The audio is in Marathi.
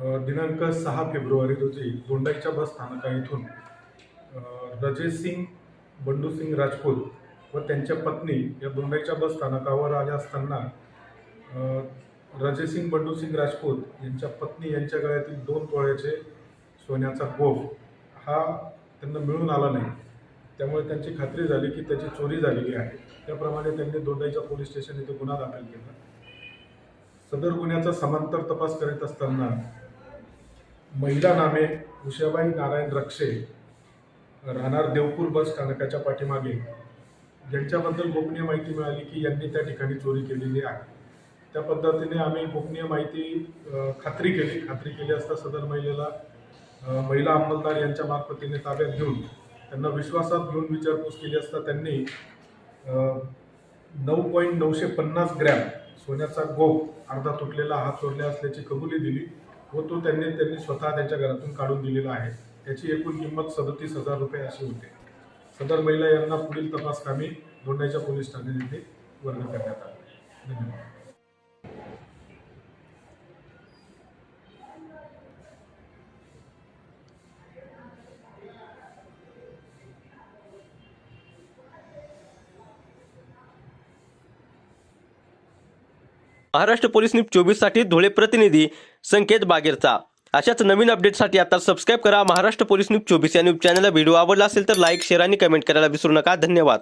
दिनांक सहा फेब्रुवारी रोजी दोंडाईच्या बस स्थानका इथून सिंग बंडू बंडूसिंग राजपूत व त्यांच्या पत्नी या दोंडाईच्या बस स्थानकावर आल्या असताना सिंग बंडू बंडूसिंग राजपूत यांच्या पत्नी यांच्या गळ्यातील दोन तोळ्याचे सोन्याचा गोफ हा त्यांना मिळून आला नाही. त्यामुळे त्यांची खात्री झाली की त्याची चोरी झालेली आहे. त्याप्रमाणे त्यांनी दोंडाईच्या पोलीस स्टेशन येथे गुन्हा दाखल केला. सदर गुन्ह्याचा समांतर तपास करीत असताना महिला नामे उषाबाई नारायण रक्षे राहणार देवपूर बस स्थानकाच्या पाठीमागे ज्यांच्याबद्दल गोपनीय माहिती मिळाली की यांनी त्या ठिकाणी चोरी केलेली आहे. त्या पद्धतीने आम्ही गोपनीय माहिती खात्री केली. खात्री केली असता सदर महिलेला महिला अंमलदार यांच्या मार्फतीने ताब्यात घेऊन त्यांना विश्वासात घेऊन विचारपूस केली असता त्यांनी नऊ पॉईंट नऊशे पन्नास ग्रॅम सोन्याचा गोप अर्धा तुटलेला हात चोरला असल्याची कबुली दिली. व तो त्यांनी त्यांनी स्वतः त्यांच्या घरातून काढून दिलेला आहे. त्याची एकूण किंमत सदतीस हजार रुपये अशी होते. सदर महिला यांना पुढील तपास कामी दोंडाच्या पोलीस ठाणे येथे वर्ग करण्यात आले. महाराष्ट्र पोलीस न्यूज चोवीससाठी धुळे प्रतिनिधी संकेत बागेरचा. अशाच नवीन अपडेटसाठी आता सबस्क्राईब करा महाराष्ट्र पोलीस न्यूज चोवीस या न्यूज चॅनलला व्हिडिओ आवडला असेल तर लाईक शेअर आणि कमेंट करायला विसरू नका. धन्यवाद.